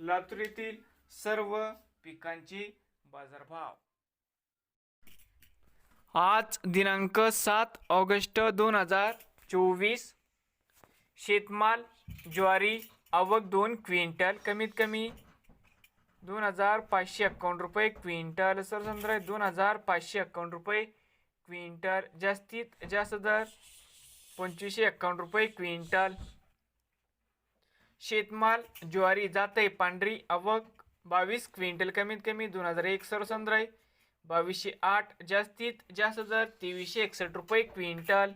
लातूर येथील सर्व पिकांची बाजारभाव. आज दिनांक सात ऑगस्ट दोन हजार चोवीस. शेतमाल ज्वारी आवक दोन क्विंटल कमीत कमी दोन हजार पाचशे अकावन्न रुपये क्विंटल सरसंद्र दोन हजार पाचशे अकावन्न रुपये क्विंटल जास्तीत जास्त दर पंचवीसशे एकावन्न रुपये क्विंटल. शेतमाल ज्वारी जाते पांढरी आवक बावीस क्विंटल कमीत कमी दोन हजार एक सरसंद्र बावीसशे आठ जास्तीत जास्त दर तेवीसशे एकसष्ट रुपये क्विंटल.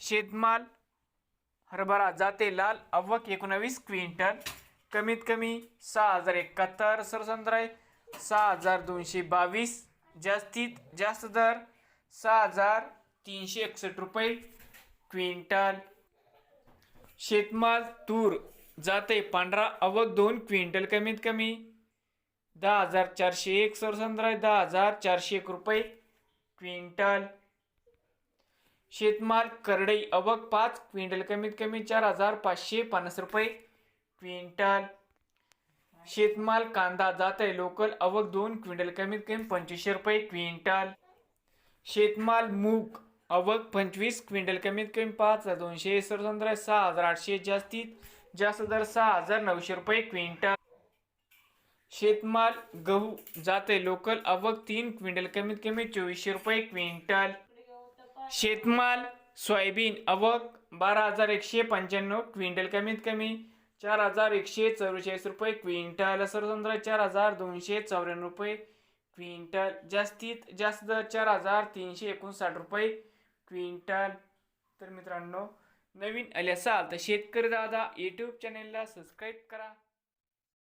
शेतमाल हरभरा जाते लाल आवक एकोणावीस क्विंटल. कमीत कमी सहा हजार एकाहत्तर सरसंद्राय सहा हजार दोनशे बावीस जास्तीत जास्त दर सहा हजार तीनशे एकसष्ट रुपये क्विंटल. शेतमाल तूर जाते पांढरा आवक दोन क्विंटल कमीत कमी. दहा हजार चारशे एक सरसंद्र दहा हजार चारशे एक रुपये क्विंटल. शेतमाल करडई अवक पाच क्विंटल कमीत कमी चार हजार पाचशे पन्नास रुपये क्विंटल. शेतमाल कांदा जात आहे लोकल अवक दोन क्विंटल कमीत कमी पंचवीसशे रुपये क्विंटल. शेतमाल मूग अवघ पंचवीस क्विंटल कमीत कमी पाच हजार दोनशे सरसंद्र सहा हजार आठशे जास्तीत जास्त दर सहा हजार नऊशे रुपये क्विंटल. शेतमाल गहू जाते लोकल अवघ तीन क्विंटल कमीत कमी चोवीसशे रुपये क्विंटल. शेतमाल सोयाबीन अवघ बारा हजार एकशे पंच्याण्णव क्विंटल कमीत कमी चार हजार एकशे चौवेचाळीस रुपये क्विंटल. सरसंद्र चार हजार दोनशे चौऱ्याण्णव रुपये क्विंटल. जास्तीत जास्त दर चार हजार तीनशे एकोणसाठ रुपये क्विंटल. तर मित्रांनो नवीन आले असाल तर शेतकरी दादा यूट्यूब चॅनेलला सबस्क्राईब करा.